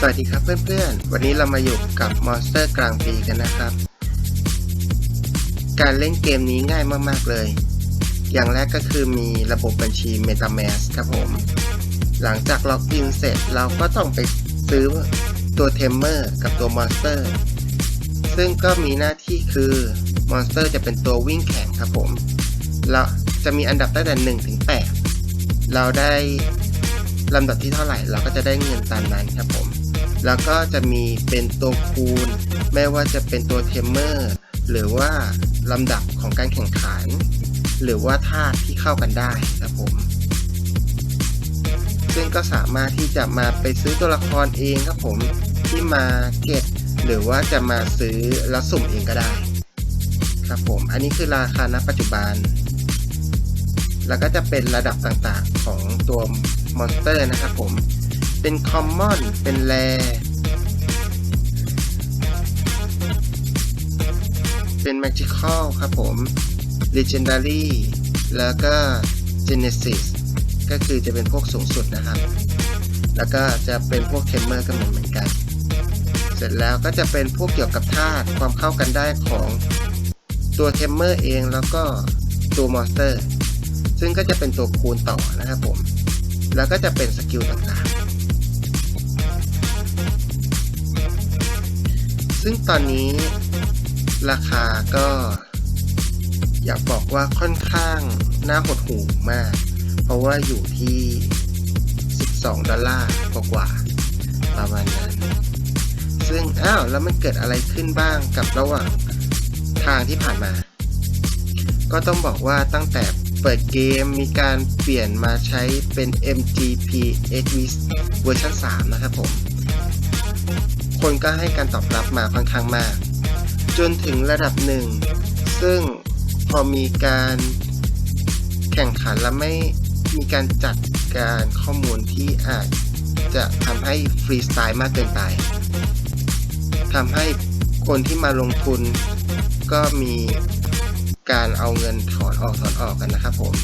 สวัสดีครับเพื่อนๆ วันนี้เรามาอยู่กับมอนสเตอร์กลางปีกันนะครับ การเล่นเกมนี้ง่ายมากๆเลย อย่างแรกก็คือมีระบบบัญชี MetaMask ครับผม หลังจากล็อกอินเสร็จเราก็ต้องไปซื้อตัวเทมเมอร์กับตัวมอนสเตอร์ ซึ่งก็มีหน้าที่คือมอนสเตอร์จะเป็นตัววิ่งแข่งครับผมเราจะมีอันดับตั้งแต่1ถึง8เราได้ลำดับที่เท่าไหร่เราก็จะได้เงินตามนั้นครับผม แล้วก็จะมีเป็นตัวคูณ ไม่ว่าจะเป็นตัวเทมเมอร์หรือว่าลำดับของการแข่งขัน หรือว่าท่าที่เข้ากันได้ครับผม ซึ่งก็สามารถที่จะมาไปซื้อตัวละครเองครับผมที่มาเก็ตหรือว่าจะมาซื้อแล้วสุ่มเองก็ได้ ครับผม อันนี้คือราคาณปัจจุบัน แล้วก็จะเป็นระดับต่างๆของตัวมอนสเตอร์นะครับผม เป็นคอมมอน เป็นแรเป็นแมจิคอลครับผม Legendary แล้วก็ Genesis ก็คือจะเป็นพวกสูงสุดนะครับ แล้วก็จะเป็นพวกเทมเมอร์ก็เหมือนเหมือนกัน เสร็จแล้วก็จะเป็นพวกเกี่ยวกับธาตุความเข้ากันได้ของตัวเทมเมอร์เองแล้วก็ตัวมอนสเตอร์ ซึ่งก็จะเป็นตัวคูณต่อนะครับผม แล้วก็จะเป็นสกิลต่างๆ ซึ่งตอนนี้ราคาก็ อยากบอกว่าค่อนข้างน่าหดหู่มาก เพราะว่าอยู่ที่ 12 ดอลลาร์กว่าๆประมาณนั้น ซึ่งอ้าวแล้วมันเกิดอะไรขึ้นบ้างกับระหว่างทางที่ผ่านมา ก็ต้องบอกว่าตั้งแต่เปิดเกมมีการเปลี่ยนมาใช้เป็น MGP XV เวอร์ชัน3 นะครับผม คนก็ให้การตอบรับมาค่อนข้างมาก จนถึงระดับหนึ่ง ซึ่งพอมีการแข่งขันและไม่มีการจัดการข้อมูลที่อาจจะทำให้ฟรีสไตล์มากเกินไปทำให้คนที่มาลงทุนก็มีการเอาเงินถอนออกถอนออกกันนะครับผม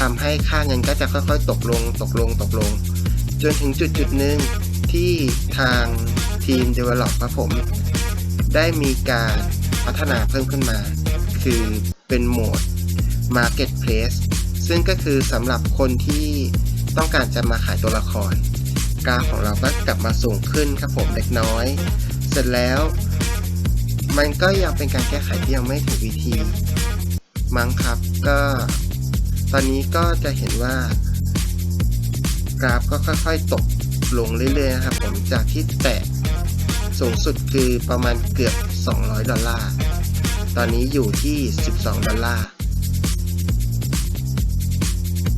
ทำให้ค่าเงินก็จะค่อยๆ ตกลง ตกลง ตกลง จนถึงจุดจุดหนึ่งที่ทาง ทีม Develop ครับผม ได้มีการพัฒนาเพิ่มขึ้นมา คือเป็นโหมด Marketplace ซึ่งก็คือสำหรับคนที่ต้องการจะมาขายตัวละคร กราฟของเราก็กลับมาสูงขึ้นครับผมเล็กน้อย เสร็จแล้ว มันก็ยังเป็นการแก้ไขที่ยังไม่ถูกวิธี มั้งครับก็ตอนนี้ก็จะเห็นว่า กราฟก็ค่อยๆ ตกลงเรื่อยๆนะครับผมจากที่แตะ สูงสุดคือประมาณเกือบ 200 ดอลลาร์ ตอนนี้อยู่ที่ 12 ดอลลาร์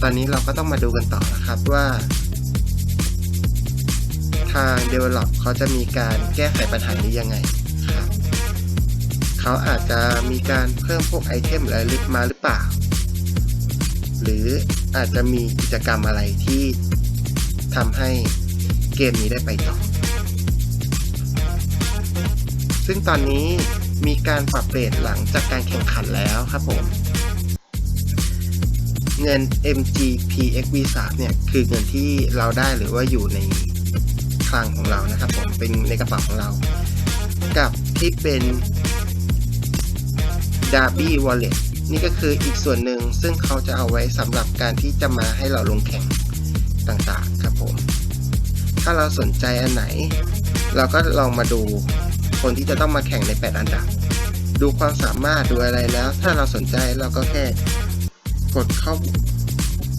ตอนนี้เราก็ต้องมาดูกันต่อนะครับว่า ทาง Develop เขาจะมีการแก้ไขปัญหานี้ยังไงครับ เขาอาจจะมีการเพิ่มพวกไอเทมอะไรลึกมาหรือเปล่า หรืออาจจะมีกิจกรรมอะไรที่ทำให้เกมนี้ได้ไปต่อ ซึ่งตอนนี้มีการปรับเรทหลังจากการแข่งขันแล้วครับผม เงิน MGPXV3 เนี่ยคือเงินที่เราได้หรือว่าอยู่ในคลังของเรานะครับผมเป็นในกระเป๋าของเรา กับที่เป็น Darby Wallet นี่ก็คืออีกส่วนหนึ่งซึ่งเขาจะเอาไว้สำหรับการที่จะมาให้เราลงแข่งต่างๆครับผม ถ้าเราสนใจอันไหน เราก็ลองมาดู คนที่จะต้องมาแข่งใน 8 อันดับ ดูความสามารถดูอะไรแล้ว ถ้าเราสนใจเราก็แค่กดเข้า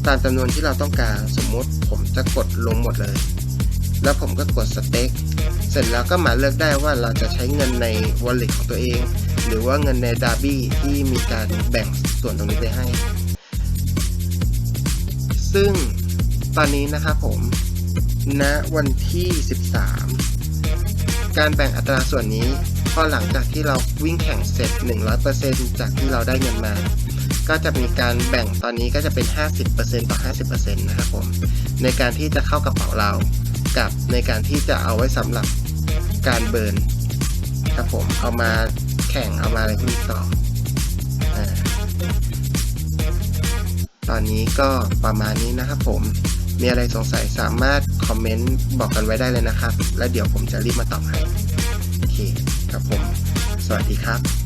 ตามจำนวนที่เราต้องการสมมติผมจะกดลงหมดเลย แล้วผมก็กดสเต็กเสร็จแล้วก็มาเลือกได้ว่าเราจะใช้เงินใน wallet ของตัวเอง หรือว่าเงินในดาร์บี้ที่มีการแบ่งส่วนตรงนี้ไปให้ ซึ่งตอนนี้นะครับผมณวันที่ 13 การแบ่งอัตราส่วนนี้พอหลังจากที่เราวิ่งแข่งเสร็จ 100%จากที่เราได้เงินมา ก็จะมีการแบ่งตอนนี้ก็จะเป็น 50%ต่อ 50%นะครับผม ในการที่จะเข้ากระเป๋าเรา กับในการที่จะเอาไว้สำหรับการเบิร์นครับผม เอามาแข่งเอามาอะไรพวกนี้ต่อตอนนี้ก็ประมาณนี้นะครับผม มีอะไรสงสัยสามารถคอมเมนต์บอกกันไว้ได้เลยนะครับ แล้วเดี๋ยวผมจะรีบมาตอบให้ โอเคครับผม สวัสดีครับ